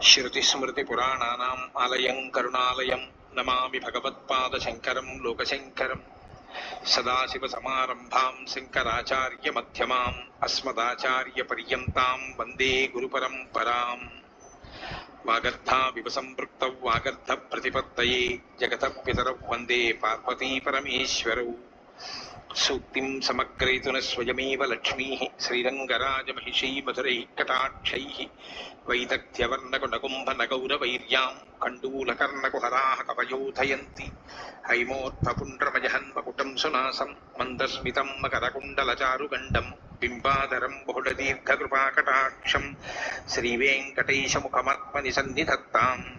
వందే వాల్మీకి ఆలయం కరుణాలయం నమామి భగవత్పాదశంకరం లోకశంకరం సదాశివసమారంభాం శంకరాచార్యమధ్యమాం అస్మదాచార్యపర్యంతాం వందే గురుపరంపరాం వాగర్ధావివ సంపృక్త వాగర్ధ ప్రతిపత్తయే జగత పితరౌ వందే పార్వతీ పరమేశ్వరౌ సూక్తిం సమగ్రయతున స్వయమేవ లక్ష్మీ శ్రీరంగరాజమహిషీ మధురైः కటాక్షైः వైదగ్ధ్యవర్ణకునకుంభనగౌరవైర్యాం కండూలకర్ణకుహరాः కవయోధయంతి హైమోత్పపుండ్రమజహన్మకుటం సునాసం మందస్మితం మకరకుండలచారుగండం బింబాధరం బహుళదీర్ఘకృపాకటాక్షం శ్రీవేంకటేశముఖమర్పని సన్నిధత్తాం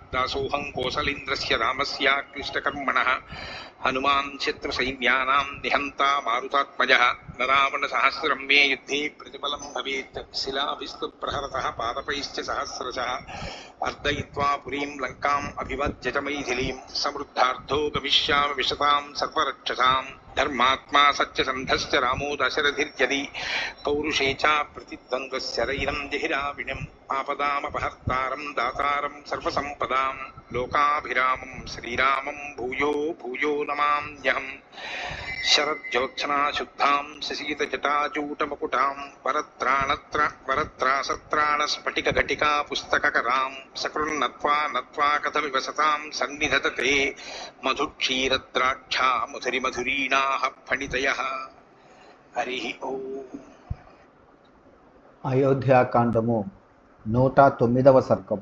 దాసోహం కోసలేంద్రస్య రామస్యాక్లిష్టకర్మణः. హనుమాన్ శత్రుసైన్యానాం నిహంతా నరావణ సహస్రం మే యుద్ధే ప్రతిఫలం భవేత్. శిలాభిస్తు ప్రహరత పాదపైశ్చ సహస్రశ. అర్దయిత్వా పురీం లంకాం అభివజ్య మైథిలీం సమృద్ధార్థో గమిష్యామి విశతాం సర్వరక్షసాం. ధర్మాత్మా సత్యసంధశ్చ రామో దశరథిర్యది. పౌరుషే చ ప్రతిద్వంద్వశరైరం జహిరావిణం. ఆపదామపహర్తారం దాతారం సర్వసంపదాం లోకాభిరామం శ్రీరామం భూయో భూయో నమామ్యహం శరజ్యోత్సనా శుద్ధాం శశీతజటాచూటమకుటాం వరత్రాణత్ర వరత్రాసత్రాణ స్ఫటిక ఘటికా పుస్తకకరాం సకృన్నత్వా నత్వా కథమివ సతాం సన్నిధతతే మధుక్షీరద్రాక్షా మధురి మధురీణాః ఫణితయః హరి ఓం అయోధ్యాకాండము నూట తొమ్మిదవ సర్గం.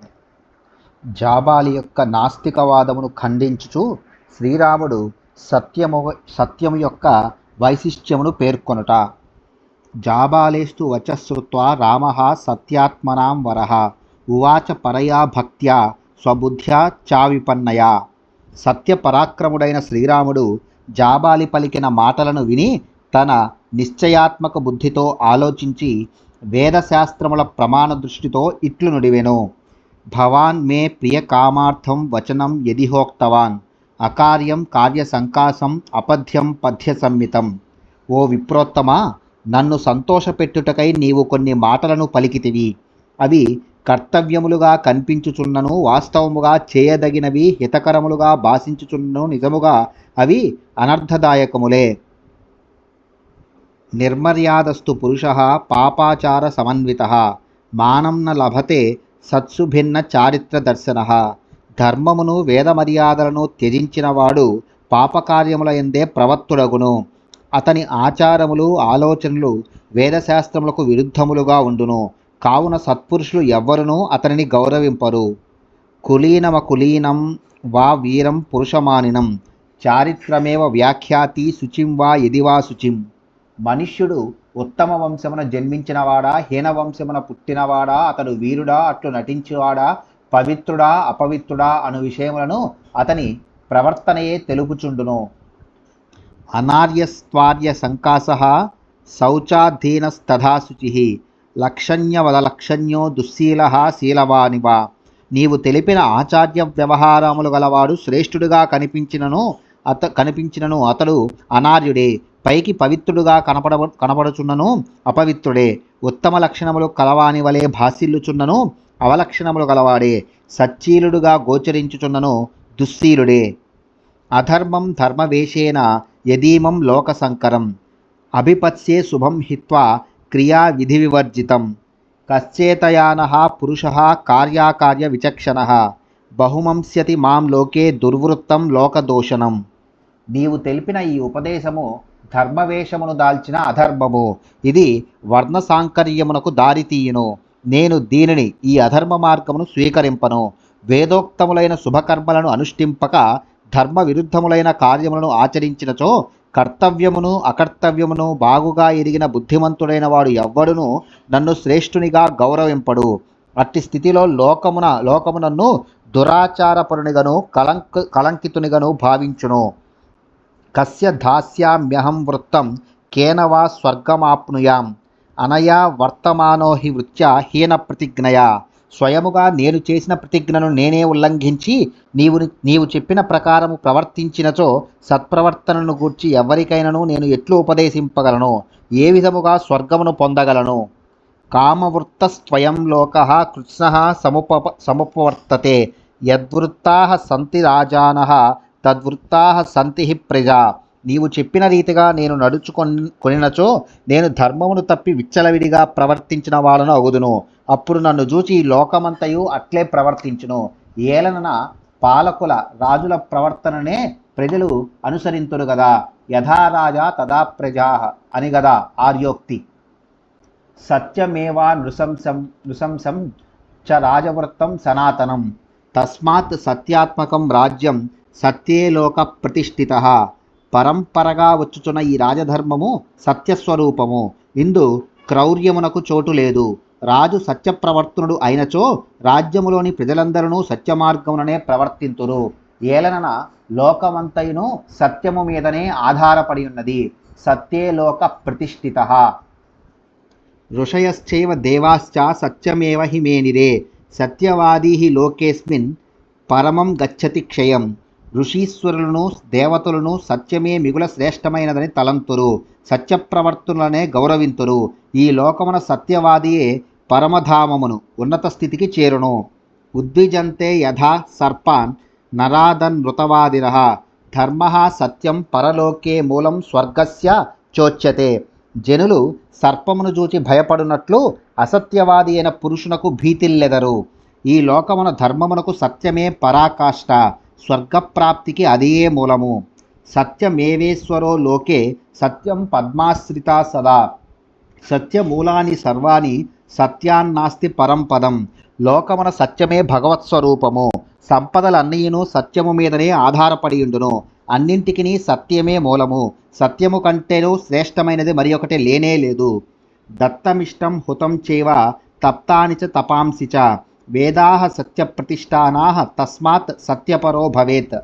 జాబాలి యొక్క నాస్తికవాదమును ఖండించుచు శ్రీరాముడు సత్యము సత్యము యొక్క వైశిష్ట్యమును పేర్కొనుట. జాబాలేస్తు వచశ్రుత్వా రామ సత్యాత్మనాం వరహ ఉవాచ పరయా భక్త్యా స్వబుద్ధ్యా చావిపన్నయా. సత్యపరాక్రముడైన శ్రీరాముడు జాబాలి పలికిన మాటలను విని తన నిశ్చయాత్మక బుద్ధితో ఆలోచించి వేదశాస్త్రముల ప్రమాణ దృష్టితో ఇట్లు నుడివెను. భవాన్ మే ప్రియ కామార్థం వచనం యదిహోక్తవాన్ అకార్యం కార్య సంకాసం అపథ్యం పథ్య సంహితం ఓ విప్రోత్తమా నన్ను సంతోషపెట్టుటకై నీవు కొన్ని మాటలను పలికితివి. అవి కర్తవ్యములుగా కనిపించుచున్నను వాస్తవముగా చేయదగినవి హితకరములుగా భాషించుచున్నను నిజముగా అవి అనర్థదాయకములే. నిర్మర్యాదస్తు పురుష పాపాచార సమన్విత మానం న లభతే సత్సు భిన్న చారిత్ర దర్శన. ధర్మమును వేదమర్యాదలను త్యజించినవాడు పాపకార్యముల ఎందే ప్రవత్తుడగును అతని ఆచారములు ఆలోచనలు వేదశాస్త్రములకు విరుద్ధములుగా ఉండును. కావున సత్పురుషులు ఎవ్వరునూ అతనిని గౌరవింపరు. కులీనమ కులీనం వా వీరం పురుషమానినం. చారిత్రమేవ వ్యాఖ్యాతి శుచిం వా యదివా శుచిం. మనుష్యుడు ఉత్తమ వంశమున జన్మించినవాడా హీన వంశమున పుట్టినవాడా అతడు వీరుడా అట్లు నటించేవాడా పవిత్రుడా అపవిత్రుడా అను విషయములను అతని ప్రవర్తనయే తెలుపుచుండును. అనార్యస్వార్య సంకాస శౌచాధీనస్తథా శుచి లక్షణ్యవదలక్షణ్యో దుశ్శీల శీలవానివ. నీవు తెలిపిన ఆచార్య వ్యవహారములు గలవాడు శ్రేష్ఠుడిగా కనిపించినను అత కనిపించినను అతడు అనార్యుడే. పైకి పవిత్రుడుగా కనపడ కనపడుచున్నను అపవిత్రుడే. ఉత్తమ లక్షణములు కలవాని వలె భాసిల్లుచున్నను అవలక్షణములు గలవాడే. సచ్చీలుడుగా గోచరించుచున్నను దుశ్శీలుడే. అధర్మం ధర్మవేషేన యదీమం లోకసంకరం. అభిపత్స్యే శుభం హిత్వా క్రియా విధి వివర్జితం కశ్చేతయాన పురుష కార్యాకార్య విచక్షణ. బహుమంస్యతి మాం లోకే దుర్వృత్తం లోకదోషణం. నీవు తెలిపిన ఈ ఉపదేశము ధర్మవేషమును దాల్చిన అధర్మము. ఇది వర్ణ సాంకర్యమునకు దారితీయును నేను దీనిని ఈ అధర్మ మార్గమును స్వీకరింపను. వేదోక్తములైన శుభకర్మలను అనుష్ఠింపక ధర్మ విరుద్ధములైన కార్యములను ఆచరించినచో కర్తవ్యమును అకర్తవ్యమును బాగుగా ఎరిగిన బుద్ధిమంతుడైన వాడు ఎవ్వడును నన్ను శ్రేష్ఠునిగా గౌరవింపడు. అట్టి స్థితిలో లోకమున లోకమునన్ను దురాచారపరునిగను కలంక కలంకితునిగను భావించును. కస్య దాస్యామ్యహం వృత్తం కేన వా స్వర్గమాప్నుయాం. అనయా వర్తమానో హి వృత్యా హీన ప్రతిజ్ఞయా. స్వయముగా నేను చేసిన ప్రతిజ్ఞను నేనే ఉల్లంఘించి నీవు నీవు చెప్పిన ప్రకారము ప్రవర్తించినచో సత్ప్రవర్తనను గూర్చి ఎవరికైనను నేను ఎట్లు ఉపదేశింపగలను? ఏ విధముగా స్వర్గమును పొందగలను? కామవృత్తస్వయం లోక కృష్ణ సముప సముపవర్తతే. యద్వృత్తా సంతి రాజాన తద్వృత్తా సంతి ప్రజా. నీవు చెప్పిన రీతిగా నేను నడుచుకొని కొనినచో నేను ధర్మమును తప్పి విచ్చలవిడిగా ప్రవర్తించిన వాళ్ళను అగుదును. అప్పుడు నన్ను చూచి లోకమంతయు అట్లే ప్రవర్తించును. ఏలనన పాలకుల రాజుల ప్రవర్తననే ప్రజలు అనుసరింతురు గదా. యథా రాజా తదా ప్రజా అని గదా ఆర్యోక్తి. సత్యమేవా నృశంసం నృశంసం చ రాజవృత్తం సనాతనం. తస్మాత్ సత్యాత్మకం రాజ్యం సత్యేలోక ప్రతిష్ఠిత పరంపరగా వచ్చుచున్న ఈ రాజధర్మము సత్యస్వరూపము. ఇందు క్రౌర్యమునకు చోటు లేదు. రాజు సత్యప్రవర్తనుడు అయినచో రాజ్యములోని ప్రజలందరూ సత్యమార్గముననే ప్రవర్తింతురు. ఏలనన లోకమంతయును సత్యము మీదనే ఆధారపడి ఉన్నది సత్యేలోక ప్రతిష్ఠిత ఋషయశ్చైవ దేవాశ్చ సత్యమేవ హి మేనిరే. సత్యవాదీ హి లోకేస్మిన్ పరమం గచ్చతి క్షయం. ఋషీశ్వరులను దేవతలను సత్యమే మిగుల శ్రేష్టమైనదని తలంతురు. సత్యప్రవర్తనలనే గౌరవింతురు. ఈ లోకమున సత్యవాదియే పరమధామమును ఉన్నత స్థితికి చేరును. ఉద్విజంతే యథా సర్పాన్ నరాదన్ మృతవాదిన ధర్మ సత్యం పరలోకే మూలం స్వర్గస్య చోచ్యతే. జనులు సర్పమును చూచి భయపడునట్లు అసత్యవాది అయిన పురుషునకు భీతిల్లెదరు. ఈ లోకమున ధర్మమునకు సత్యమే పరాకాష్ట. స్వర్గప్రాప్తికి అదే మూలము. సత్యమేవేశ్వరో లోకే సత్యం పద్మాశ్రిత సదా. సత్యమూలాని సర్వాణి సత్యాన్నాస్తి పరంపదం లోకమున సత్యమే భగవత్ స్వరూపము. సంపదలన్నీయును సత్యము మీదనే ఆధారపడియుండును అన్నింటికి సత్యమే మూలము. సత్యము కంటేనూ శ్రేష్టమైనది మరి ఒకటి లేనే లేదు. దత్తమిష్టం హుతం చేవ తప్తానిచ తపాంసిచ తపాంసి చ. వేదాహ సత్యప్రతిష్టానా తస్మాత్ సత్యపరో భవేత్.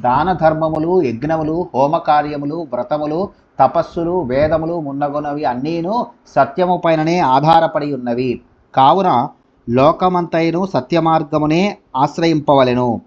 దాన ధర్మములు యజ్ఞములు హోమకార్యములు వ్రతములు తపస్సులు వేదములు మున్నగునవి అన్నీను సత్యము పైననే ఆధారపడి ఉన్నవి. కావున లోకమంతైను సత్యమార్గమునే ఆశ్రయింపవలెను.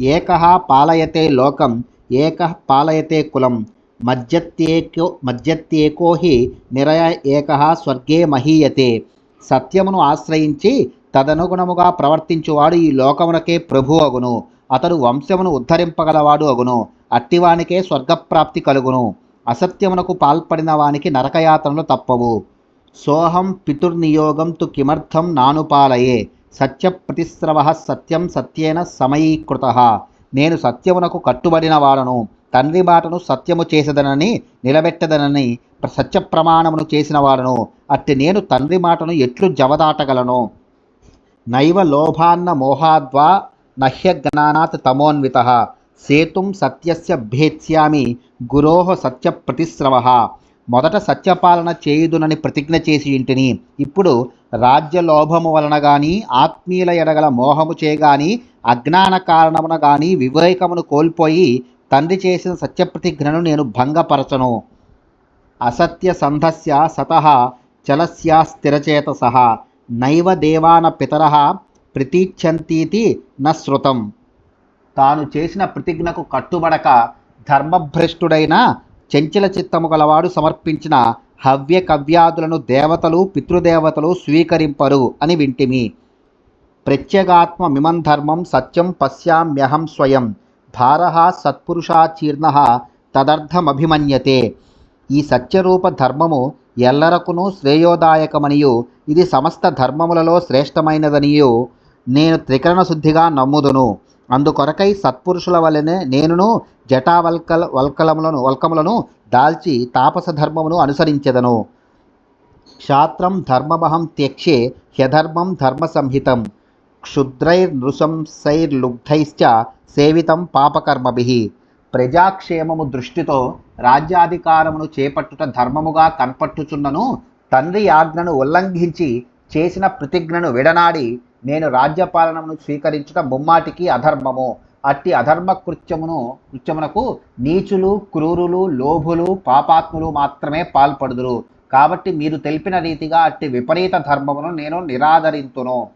ఏక పాలయతే లోకం ఏక పాలయతే కులం. మధ్యత్యేకో మధ్యత్యేకో హి నిరయ ఏక స్వర్గే మహీయతే. సత్యమును ఆశ్రయించి తదనుగుణముగా ప్రవర్తించువాడు ఈ లోకమునకే ప్రభు అగును అతడు వంశమును ఉద్ధరింపగలవాడు అగును. అట్టివానికే స్వర్గప్రాప్తి కలుగును. అసత్యమునకు పాల్పడిన వానికి నరకయాతనలు తప్పవు. సోహం పితుర్నియోగం తు కిమర్థం నానుపాలయే సత్యప్రతిస్రవ సత్యం సత్యేన సమయీకృత. నేను సత్యమునకు కట్టుబడిన వాడను. తండ్రి మాటను సత్యము చేసేదనని నిలబెట్టదనని సత్య ప్రమాణమును చేసిన వాడను. అట్టి నేను తండ్రి మాటను ఎట్లు జవదాటగలను? నైవ లోభాన్న మోహాద్వా నహ్యజ్ఞానాత్ తమోన్విత సేతుం సత్యస్య భేత్స్యామి గురోహ సత్యప్రతిస్రవ మొదట సత్యపాలన చేయుదునని ప్రతిజ్ఞ చేసి ఇంటిని ఇప్పుడు రాజ్యలోభము వలన గాని ఆత్మీయుల ఎడగల మోహము చేయగాని అజ్ఞాన కారణమున గాని వివేకమును కోల్పోయి తండ్రి చేసిన సత్యప్రతిజ్ఞను నేను భంగపరచను. అసత్య సంధస్య సతః చలస్యా సహా నైవ దేవాన పితర ప్రతీచ్ఛంతీతి న శృతం. తాను చేసిన ప్రతిజ్ఞకు కట్టుబడక ధర్మభ్రష్టుడైన చెంచల చిత్తము గలవాడు సమర్పించిన హవ్య కవ్యాదులను దేవతలు పితృదేవతలు స్వీకరింపరు అని వింటిమి. ప్రత్యేగాత్మ మిమం ధర్మం సత్యం పశ్యామ్యహం స్వయం. భారహ సత్పురుషాచీర్ణ తదర్థమభిమన్యతే. ఈ సత్యరూప ధర్మము ఎల్లరకును శ్రేయోదాయకమనియు. ఇది సమస్త ధర్మములలో శ్రేష్టమైనదనియు. నేను త్రికరణ శుద్ధిగా నమ్ముదును. అందుకొరకై సత్పురుషుల వలనే నేనును జటావల్కల వల్కలములను వల్కములను దాల్చి తాపస ధర్మమును అనుసరించెదను. క్షాత్రం ధర్మమహం త్యక్ష్యే హ్యధర్మం ధర్మసంహితం. క్షుద్రైర్నృశంసైర్లుబ్ధైశ్చ సేవితం పాపకర్మభి. ప్రజాక్షేమము దృష్టితో రాజ్యాధికారమును చేపట్టుట ధర్మముగా కనపట్టుచున్నను తండ్రి ఆజ్ఞను ఉల్లంఘించి చేసిన ప్రతిజ్ఞను విడనాడి నేను రాజ్యపాలనమును స్వీకరించుట ముమ్మాటికి అధర్మము. అట్టి అధర్మ కృత్యమును కృత్యమునకు నీచులు క్రూరులు లోభులు పాపాత్ములు మాత్రమే పాల్పడుదురు. కాబట్టి మీరు తెలిపిన రీతిగా అట్టి విపరీత ధర్మమును నేను నిరాదరింతును.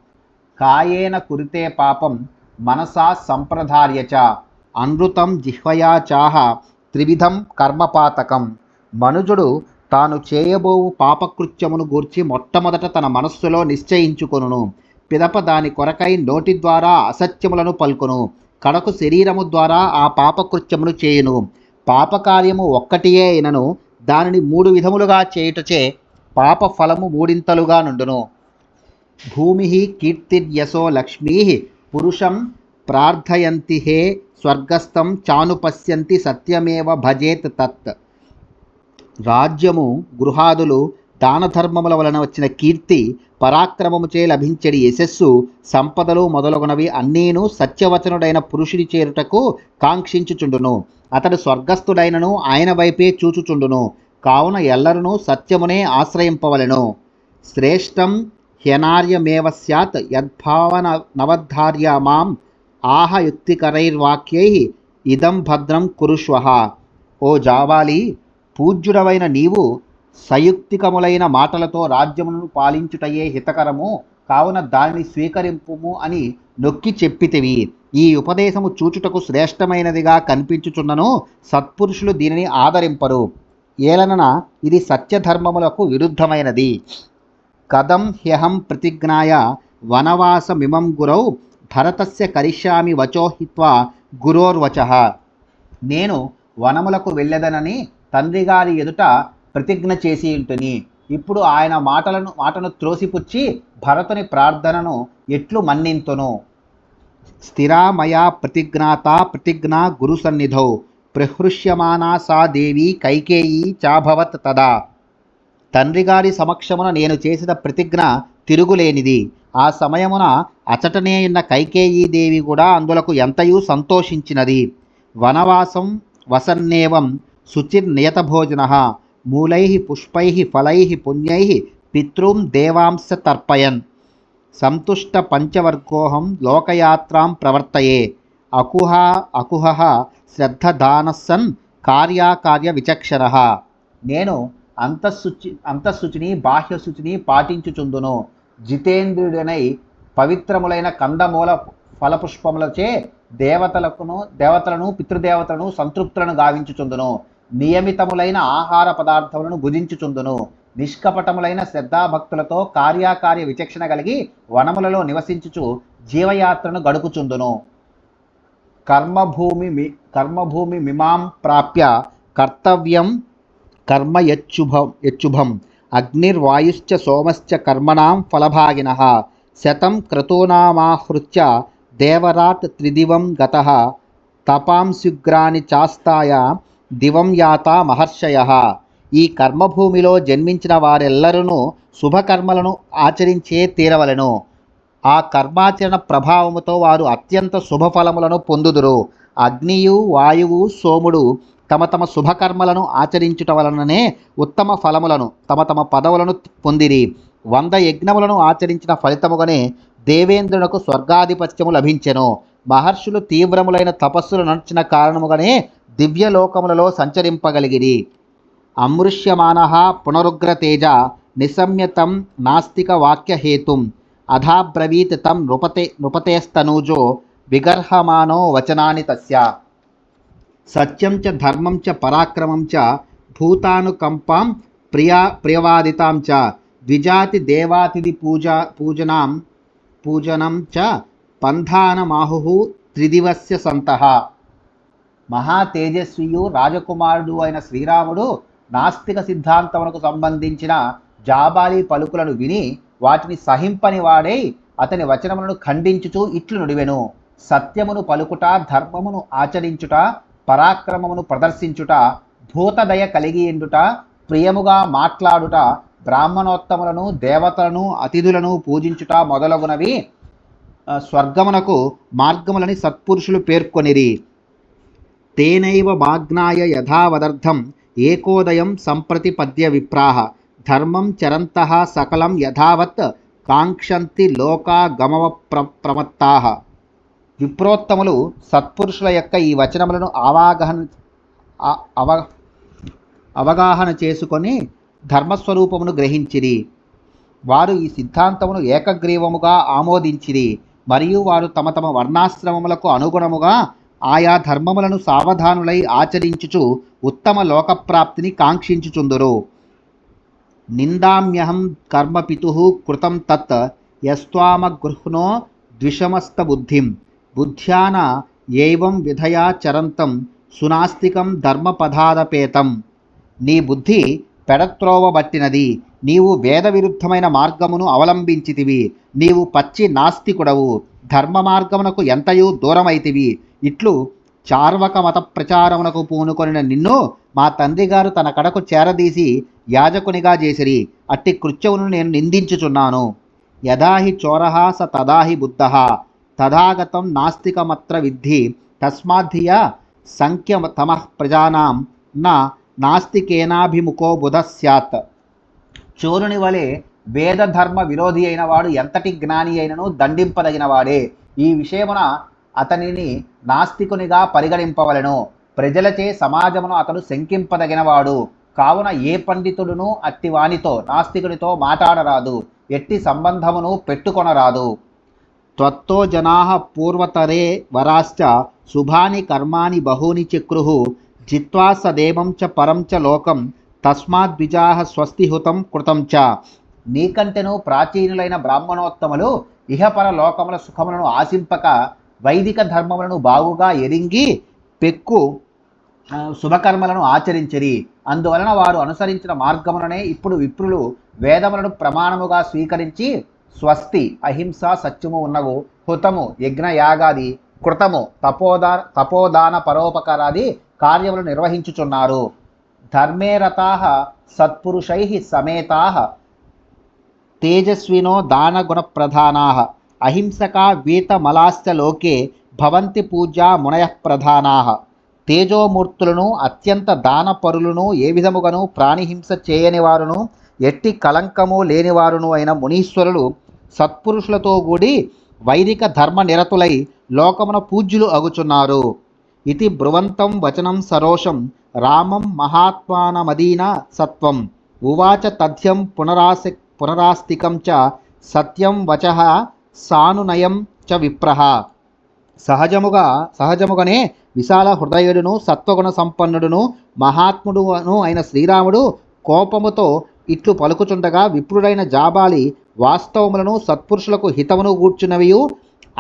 కాయేన కురితే పాపం మనసా సంప్రదార్యచ అనృతం జిహ్వయా చాహ త్రివిధం కర్మపాతకం. మనుజుడు తాను చేయబోవు పాపకృత్యమును గూర్చి మొట్టమొదట తన మనస్సులో నిశ్చయించుకొనును. పిదప దాని కొరకై నోటి ద్వారా అసత్యములను పలుకును. కడకు శరీరము ద్వారా ఆ పాపకృత్యమును చేయును. పాపకార్యము ఒక్కటియే అయినను దానిని మూడు విధములుగా చేయుటచే పాప ఫలము మూడింతలుగా నుండును. భూమి కీర్తిర్యశో లక్ష్మీ పురుషం ప్రార్థయంతి హే స్వర్గస్థం చానుపశ్యంతి సత్యమేవ భజేత్ తత్. రాజ్యము గృహాదులు దానధర్మముల వలన వచ్చిన కీర్తి పరాక్రమముచే లభించడి యశస్సు సంపదలు మొదలగునవి అన్నీను సత్యవచనుడైన పురుషుని చేరుటకు కాంక్షించుచుండును. అతడు స్వర్గస్థుడైనను ఆయన వైపే చూచుచుండును. కావున ఎల్లరును సత్యమునే ఆశ్రయింపవలెను. శ్రేష్టం హ్యనార్యమేవ స్యాత్ యద్భావన నవద్ధార్య మాం ఆహ యుక్తికరైర్వాక్యై ఇదం భద్రం కురుష్వహ ఓ జావాలి పూజ్యుడవైన నీవు సయుక్తికములైన మాటలతో రాజ్యమును పాలించుటయే హితకరము కావున దానిని స్వీకరింపుము అని నొక్కి చెప్పితివి. ఈ ఉపదేశము చూచుటకు శ్రేష్టమైనదిగా కనిపించుచున్నను సత్పురుషులు దీనిని ఆదరింపరు. ఏలనన ఇది సత్యధర్మములకు విరుద్ధమైనది. కథం హ్యహం ప్రతిజ్ఞాయ వనవాసమిమం గురౌ భరతస్య కరిష్యామి వచోహిత్వ గురోర్వచ. నేను వనములకు వెళ్ళదనని తండ్రి గారి ఎదుట ప్రతిజ్ఞ చేసి ఉంటుని. ఇప్పుడు ఆయన మాటలను మాటను త్రోసిపుచ్చి భరతుని ప్రార్థనను ఎట్లు మన్నింతును? స్థిరామయా ప్రతిజ్ఞాత ప్రతిజ్ఞా గురు సన్నిధౌ ప్రహృష్యమానా సా దేవి కైకేయీ చాభవత్ తదా. తండ్రి గారి సమక్షమున నేను చేసిన ప్రతిజ్ఞ తిరుగులేనిది. ఆ సమయమున అచటనే ఉన్న కైకేయీదేవి కూడా అందులకు ఎంతయూ సంతోషించినది. వనవాసం వసన్నేవం శుచిర్నియతభోజన మూలై పుష్పై ఫలై పుణ్యై పితృం దేవాంశ తర్పయన్. సంతుష్ట పంచవర్గోహం లోకయాత్రాం ప్రవర్తయే. అకుహ అకుహ శ్రద్ధదానస్సన్ కార్యాకార్య విచక్షణ. నేను అంతఃశుచి అంతఃశుచిని బాహ్యశుచిని పాటించుచుందును. జితేంద్రుడనై పవిత్రములైన కందమూల ఫలపుష్పములచే దేవతలకును దేవతలను పితృదేవతలను సంతృప్తులను గావించుచుందును. నియమితములైన ఆహార పదార్థములను భుజించుచుందును. నిష్కపటములైన శ్రద్ధాభక్తులతో కార్యాకార్య విచక్షణ కలిగి వనములలో నివసించుచు జీవయాత్రను గడుపుచుందును. కర్మభూమి మి కర్మభూమి మిమాం ప్రాప్య కర్తవ్యం కర్మ యచ్చుభం యచ్చుభం. అగ్నిర్వాయుశ్చ సోమశ్చ కర్మణాం ఫలభాగిన. శతం క్రతూనామాహృత్య దేవరాట్ త్రిదివం గత. తపాంశుగ్రాని చాస్తాయ దివం యాత మహర్షయ. ఈ కర్మభూమిలో జన్మించిన వారెల్లరూ శుభకర్మలను ఆచరించే తీరవలెను. ఆ కర్మాచరణ ప్రభావముతో వారు అత్యంత శుభఫలములను పొందుదురు. అగ్నియు వాయువు సోముడు తమ తమ శుభకర్మలను ఆచరించుట వలననే ఉత్తమ ఫలములను తమ తమ పదవులను పొందిరి. వంద యజ్ఞములను ఆచరించిన ఫలితముగానే దేవేంద్రునకు స్వర్గాధిపత్యము లభించెను. మహర్షులు తీవ్రములైన తపస్సులు నడిచిన కారణముగానే దివ్యలోకములలో సంచరింపగలిగిరి. అమృష్యమాన పునరుగ్రతేజ నిశమ్యతం నాస్తిక వాక్యహేతుం. అధాబ్రవీత్ తం నృపతే నృపతేస్తనూజో విగర్హమానో వచనాని తస్య. సత్యం చ ధర్మం చ పరాక్రమం చ భూతానుకంపాం ప్రియా ప్రియవాదితాం చ ద్విజాతి దేవాతిథి పూజా పూజనాం పూజనం చ పంధానమాహు త్రిదివస్య సంతః. మహా తేజస్వియు రాజకుమారుడు అయిన శ్రీరాముడు నాస్తిక సిద్ధాంతమునకు సంబంధించిన జాబాలి పలుకులను విని వాటిని సహింపని వాడై అతని వచనములను ఖండించుచూ ఇట్లు నుడివెను. సత్యమును పలుకుట ధర్మమును ఆచరించుట పరాక్రమమును ప్రదర్శించుట భూతదయ కలిగి ఎండుట ప్రియముగా మాట్లాడుట బ్రాహ్మణోత్తములను దేవతలను అతిథులను పూజించుట మొదలగునవి స్వర్గమునకు మార్గములని సత్పురుషులు పేర్కొనిరి. తేనైవ మాగ్నాయ యథావదర్థం ఏకోదయం సంప్రతి పద్య విప్రాహ ధర్మం చరంతః సకలం యథావత్ కాంక్షంతి లోకా గమవ ప్ర ప్రమత్తాహ విప్రోత్తములు సత్పురుషుల యొక్క ఈ వచనములను అవగాహన అవ అవగాహన చేసుకొని ధర్మస్వరూపమును గ్రహించిరి. వారు ఈ సిద్ధాంతమును ఏకగ్రీవముగా ఆమోదించిరి. మరియు వారు తమ తమ వర్ణాశ్రమములకు అనుగుణముగా ఆయా ధర్మములను సావధానులై ఆచరించుచు ఉత్తమ లోకప్రాప్తిని కాంక్షించుచుందురు. నిందామ్యహం కర్మ పితు కృతం తత్ యస్వామగృహ్నో ద్విషమస్త బుద్ధిం. బుద్ధ్యాన ఏవం విధయా చరంతం సునాస్తికం ధర్మపదాదపేతం. నీ బుద్ధి పెడత్రోవబట్టినది నీవు వేద విరుద్ధమైన మార్గమును అవలంబించితివి. నీవు పచ్చి నాస్తికుడవు. ధర్మ మార్గమునకు ఎంతయూ దూరమైతివి. ఇట్లు చార్వక మత ప్రచారమునకు పూనుకొనిన నిన్ను మా తండ్రి గారు తన కడకు చేరదీసి యాజకునిగా చేసిరి. అట్టి కృత్యమును నేను నిందించుచున్నాను. యదాహి చోరః స తదాహి బుద్ధః. తథాగతం నాస్తికమత్ర విద్ధి. తస్మాద్ధియ సంఖ్యతమః ప్రజానాం. నా నాస్తికేనాభిముఖో బుధ స్యాత్. చోరుని వలె వేదధర్మ విరోధి అయిన వాడు ఎంతటి జ్ఞాని అయినను దండింపదగిన వాడే. ఈ విషయమున అతనిని నాస్తికునిగా పరిగణింపవలెను. ప్రజలచే సమాజమును అతడు శంకింపదగినవాడు కావున ఏ పండితుడును అట్టి వానితో నాస్తికునితో మాట్లాడరాదు. ఎట్టి సంబంధమును పెట్టుకొనరాదు. త్వత్తో జనా పూర్వతరే వరాశ్చ శుభాని కర్మాని బహుని చక్రు జిత్వా సదేవం చ పరం చ లోకం తస్మాద్విజా స్వస్తిహుతం కృతం చ. నీకంటెను ప్రాచీనులైన బ్రాహ్మణోత్తములు ఇహపర లోకముల సుఖములను ఆశింపక వైదిక ధర్మములను బాగుగా ఎరింగి పెక్కు శుభకర్మలను ఆచరించిరి. అందువలన వారు అనుసరించిన మార్గములనే ఇప్పుడు విప్రులు వేదములను ప్రమాణముగా స్వీకరించి స్వస్తి అహింస సత్యము ఉన్నగు హుతము యజ్ఞయాగాది కృతము తపోదా తపోదాన పరోపకారాది కార్యములు నిర్వహించుచున్నారు. ధర్మే సత్పురుషై సత్పురుషైః తేజస్వినో దానగుణప్రధానాः అహింసకా వీతమలాశ్చ లోకే భవంతి పూజా మునయ ప్రధానాः తేజోమూర్తులను అత్యంత దానపరులను ఏ విధముగాను ప్రాణిహింస చేయని వారును ఎట్టి కలంకము లేనివారును అయిన మునీశ్వరులు సత్పురుషులతో కూడి వైదిక ధర్మ నిరతులై లోకమున పూజ్యులు అగుచున్నారు. ఇది బ్రువంతం వచనం సరోషం రామం మహాత్మానమదీన సత్వం. ఉవాచ తథ్యం పునరాసి పునరాస్తికం చ సత్యం వచ సానునయం చ విప్రహ. సహజముగా సహజముగానే విశాల హృదయుడును సత్వగుణ సంపన్నుడును మహాత్ముడును అయిన శ్రీరాముడు కోపముతో ఇట్లు పలుకుచుండగా విప్రుడైన జాబాలి వాస్తవములను సత్పురుషులకు హితమును కూర్చున్నవియు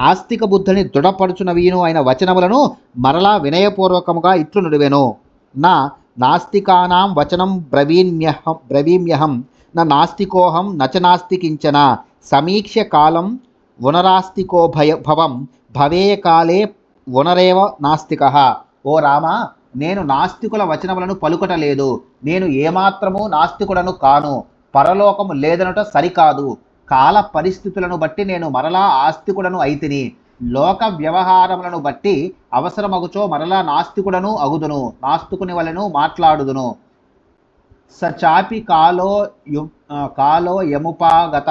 ఆస్తిక బుద్ధిని దృఢపడుచున్నవియును అయిన వచనములను మరలా వినయపూర్వకముగా ఇట్లు నుడివెను. నా నాస్తికానాం వచనం బ్రవీమ్యహం బ్రవీమ్యహం నా నాస్తికోహం నచ నాస్తికించన కాలం ఉనరాస్తికో భయ భవం భవేయ కాలే వనరేవ నాస్తిక. ఓ రామ నేను నాస్తికుల వచనములను పలుకటలేదు నేను ఏమాత్రము నాస్తికుడను కాను పరలోకము లేదనుట సరికాదు కాల పరిస్థితులను బట్టి నేను మరలా ఆస్తికుడను అయితిని. లోక వ్యవహారములను బట్టి అవసరమగుచో మరలా నాస్తికుడను అగుదును. నాస్తికుని వలను మాట్లాడుదును. స చాపి కాలో యు కాలో యముపాగత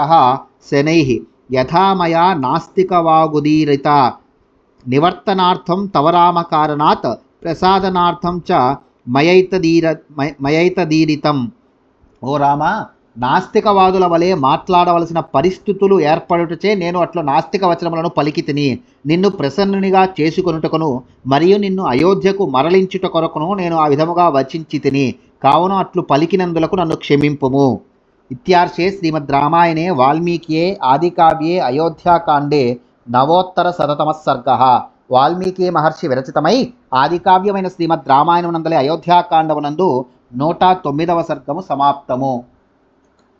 శనై. యథామయా నాస్తికవాగుదీరిత. నివర్తనార్థం తవరామ కారణాత్ ప్రసాదనార్థం చ మయైతదీర మయైతదీరితం. ఓ రామ నాస్తికవాదుల వలె మాట్లాడవలసిన పరిస్థితులు ఏర్పడుటచే నేను అట్లు నాస్తిక వచనములను పలికి తిని నిన్ను ప్రసన్నునిగా చేసుకొనుటకును మరియు నిన్ను అయోధ్యకు మరలించుట కొరకును నేను ఆ విధముగా వచించి తిని కావున అట్లు పలికినందులకు నన్ను క్షమింపుము. ఇత్యార్షే శ్రీమద్ రామాయణే వాల్మీకియే ఆదికావ్యే అయోధ్యాకాండే నవోత్తర శతతమः సర్గ. వాల్మీకి మహర్షి విరచితమై ఆదికావ్యమైన శ్రీమద్ రామాయణం నందలి అయోధ్యాకాండమునందు నూట తొమ్మిదవ సర్గము సమాప్తము.